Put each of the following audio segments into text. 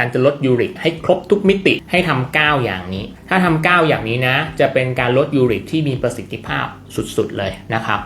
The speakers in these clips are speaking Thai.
การจะลดยูริกให้ครบทุกมิติให้ทำ9อย่างนี้ ถ้าทำ9อย่างนี้นะ จะเป็นการลดยูริกที่มีประสิทธิภาพสุดๆเลยนะครับ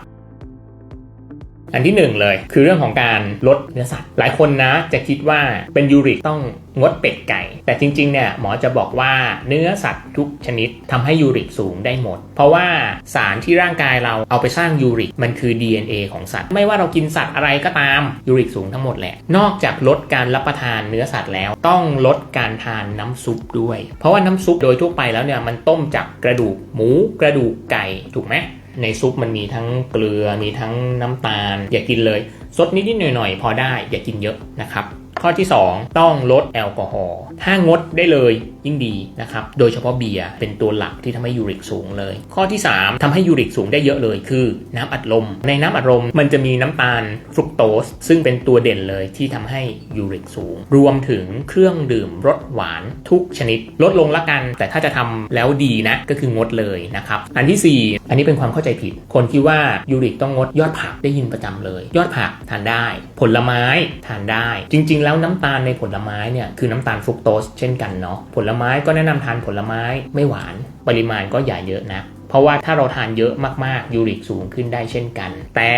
อันที่หนึ่งเลย คือเรื่องของการลดเนื้อสัตว์ หลายคนนะจะคิดว่าเป็นยูริกต้องงดเป็ดไก่ แต่จริงๆเนี่ยหมอจะบอกว่าเนื้อสัตว์ทุกชนิดทำให้ยูริกสูงได้หมด เพราะว่าสารที่ร่างกายเราเอาไปสร้างยูริกมันคือ DNA ของสัตว์ ไม่ว่าเรากินสัตว์อะไรก็ตามยูริกสูงทั้งหมดแหละ นอกจากลดการรับประทานเนื้อสัตว์แล้ว ต้องลดการทานน้ำซุปด้วย เพราะว่าน้ำซุปโดยทั่วไปแล้วเนี่ยมันต้มจากกระดูกหมูกระดูกไก่ถูกไหม ในซุปมันมีทั้งเกลือมีทั้งน้ำตาล อย่ากินเลยซดนิดๆหน่อยๆ พอได้อย่ากินเยอะนะครับ ข้อที่ 2 ต้องลดแอลกอฮอล์ถ้างดได้เลย ยิ่งดีนะครับโดยเฉพาะเบียร์เป็นตัวหลักที่ทำให้ยูริกสูงเลย ข้อที่ 3ทำให้ยูริกสูงได้เยอะเลยคือน้ำอัดลม ในน้ำอัดลมมันจะมีน้ำตาลฟรุกโตส ซึ่งเป็นตัวเด่นเลยที่ทำให้ยูริกสูง รวมถึงเครื่องดื่มรสหวานทุกชนิดลดลงละกัน แต่ถ้าจะทำแล้วดีนะก็คืองดเลยนะครับอันที่ 4 อันนี้เป็นความเข้าใจผิด คนคิดว่ายูริกต้องงดยอดผักได้ยินประจำเลย ยอดผักทานได้ ผลไม้ทานได้ จริง ๆ แล้วน้ำตาลในผลไม้เนี่ยคือน้ำตาลฟรุกโตสเช่นกันเนาะผลไม้ก็แนะนำทานผลไม้ไม่หวาน ปริมาณก็อย่าเยอะนะเพราะว่าถ้าเราทานเยอะมากๆยูริกสูงขึ้นได้เช่นกัน แต่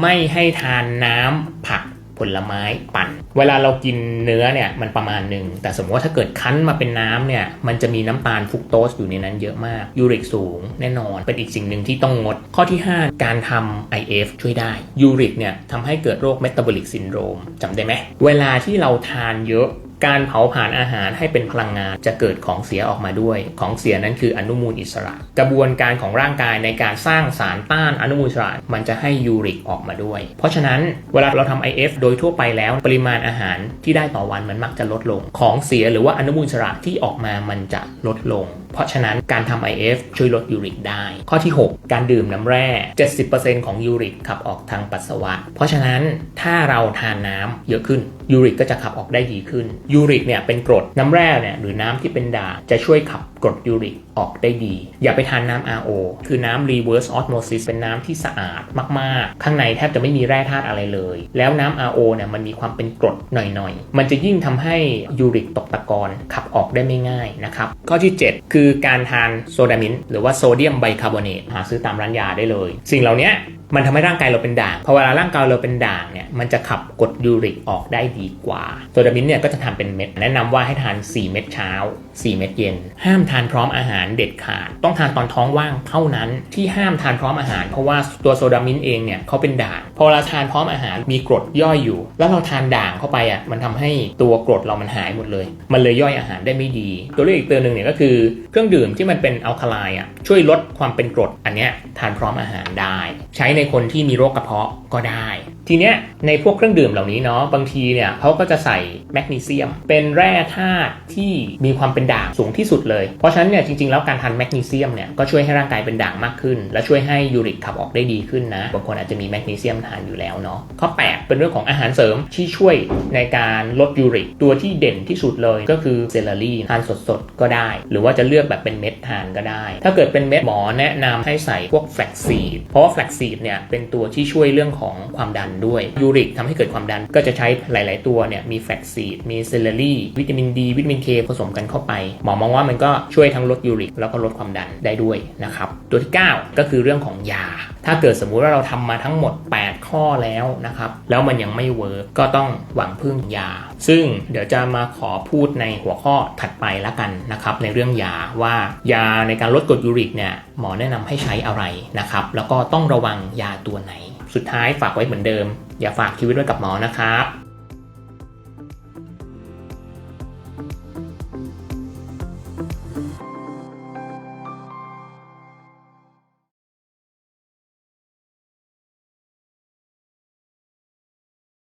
ไม่ให้ทานน้ำผักผลไม้ปั่น เวลาเรากินเนื้อเนี่ยมันประมาณหนึ่ง แต่สมมติว่าถ้าเกิดคั้นมาเป็นน้ำเนี่ย มันจะมีน้ำตาลฟุกโตสอยู่ในนั้นเยอะมาก ยูริกสูงแน่นอน เป็นอีกสิ่งหนึ่งที่ต้องงด ข้อที่ 5 การทำ IF ช่วยได้ ยูริกเนี่ยทำให้เกิดโรคเมตาบอลิกซินโดรมจำได้ไหม เวลาที่เราทานเยอะ การเผาผลาญอาหารให้เป็นพลังงานจะเกิดของเสียออกมาด้วย ของเสียนั้นคืออนุมูลอิสระ กระบวนการของร่างกายในการสร้างสารต้านอนุมูลอิสระมันจะให้ยูริกออกมาด้วย เพราะฉะนั้นเวลาเราทำ IF โดยทั่วไปแล้วปริมาณอาหารที่ได้ต่อวันมันมักจะลดลง ของเสียหรือว่าอนุมูลอิสระที่ออกมามันจะลดลง เพราะฉะนั้นการทำ IF ช่วยลดยูริกได้ ข้อที่ 6 การดื่มน้ำแร่ 70%ของยูริกขับออกทางปัสสาวะ เพราะฉะนั้นถ้าเราทานน้ำเยอะขึ้นยูริกก็จะขับออกได้ดีขึ้นยูริกเนี่ยเป็นกรดน้ำแร่เนี่ยหรือน้ำที่เป็นด่างจะช่วยขับกรดยูริกออกได้ดี อย่าไปทานน้ำ RO คือน้ำ reverse osmosis เป็นน้ำที่สะอาดมากๆ ข้างในแทบจะไม่มีแร่ธาตุอะไรเลย แล้วน้ำ RO เนี่ยมันมีความเป็นกรดหน่อยๆ มันจะยิ่งทำให้ยูริกตกตะกอนขับออกได้ไม่ง่ายนะครับ ข้อที่ 7 คือือการทานโซดามินหรือว่าโซเดียมไบคาร์บอเนตหาซื้อตามร้านยาได้เลย สิ่งเหล่านี้ มันทำให้ร่างกายเราเป็นด่างพอเวลาร่างกายเราเป็นด่างเนี่ยมันจะขับกรดยูริกออกได้ดีกว่าโซดามินเนี่ยก็จะทานเป็นเม็ด แนะนำว่าให้ทาน 4 เม็ดเช้า 4 เม็ดเย็น ห้ามทานพร้อมอาหารเด็ดขาด ต้องทานตอนท้องว่างเท่านั้นที่ห้ามทานพร้อมอาหาร เพราะว่าตัวโซดามินเองเนี่ยเขาเป็นด่างพอเราทานพร้อมอาหารมีกรดย่อยอยู่ แล้วเราทานด่างเข้าไปอะมันทำให้ตัวกรดเรามันหายหมดเลย มันเลยย่อยอาหารได้ไม่ดี ตัวเลือกอีกตัวหนึ่งเนี่ยก็คือเครื่องดื่มที่มันเป็นอัลคาไลน์อะช่วยลดความเป็นกรดอันเนี้ยทานพร้อมอาหารได้ ใช้ในคนที่มีโรคกระเพาะก็ได้ ทีเนี้ยในพวกเครื่องดื่มเหล่านี้เนาะบางทีเนี่ยเขาก็จะใส่แมกนีเซียม เป็นแร่ธาตุที่มีความเป็นด่างสูงที่สุดเลย เพราะฉะนั้นเนี่ยจริงๆ แล้วการทานแมกนีเซียมเนี่ยก็ช่วยให้ร่างกายเป็นด่างมากขึ้น และช่วยให้ยูริกขับออกได้ดีขึ้นนะบางคนอาจจะมีแมกนีเซียมทานอยู่แล้วเนาะข้อ8เป็นเรื่องของอาหารเสริมที่ช่วยในการลดยูริกตัวที่เด่นที่สุดเลยก็คือเซลลารี่ทานสดๆก็ได้ หรือว่าจะเลือกแบบเป็นเม็ดทานก็ได้ ถ้าเกิดเป็นเม็ดหมอแนะนำให้ใส่พวกแฟลกซีดเพราะว่าแฟลกซีดเนี่ยเป็นตัวที่ช่วยเรื่องของความดันด้วยยูริกทำให้เกิดความดันก็จะใช้หลาย ๆ ตัวเนี่ยมีแฟลกซีดมีเซลลารีวิตามินดีวิตามินเคผสมกันเข้าไป หมอมองว่ามันก็ช่วยทั้งลดยูริกแล้วก็ลดความดันได้ด้วยนะครับตัวที่ 9 ก็คือเรื่องของยา ถ้าเกิดสมมุติว่าเราทำมาทั้งหมด 8 ข้อแล้วนะครับแล้วมันยังไม่เวิร์กก็ต้องหวังพึ่งยา ซึ่งเดี๋ยวจะมาขอพูดในหัวข้อถัดไปละกันนะครับในเรื่องยาว่ายาในการลดกรดยูริกเนี่ยหมอแนะนำให้ใช้อะไรนะครับแล้วก็ต้องระวังยาตัวไหน สุดท้ายฝากไว้เหมือนเดิม อย่าฝากชีวิตไว้กับหมอนะครับ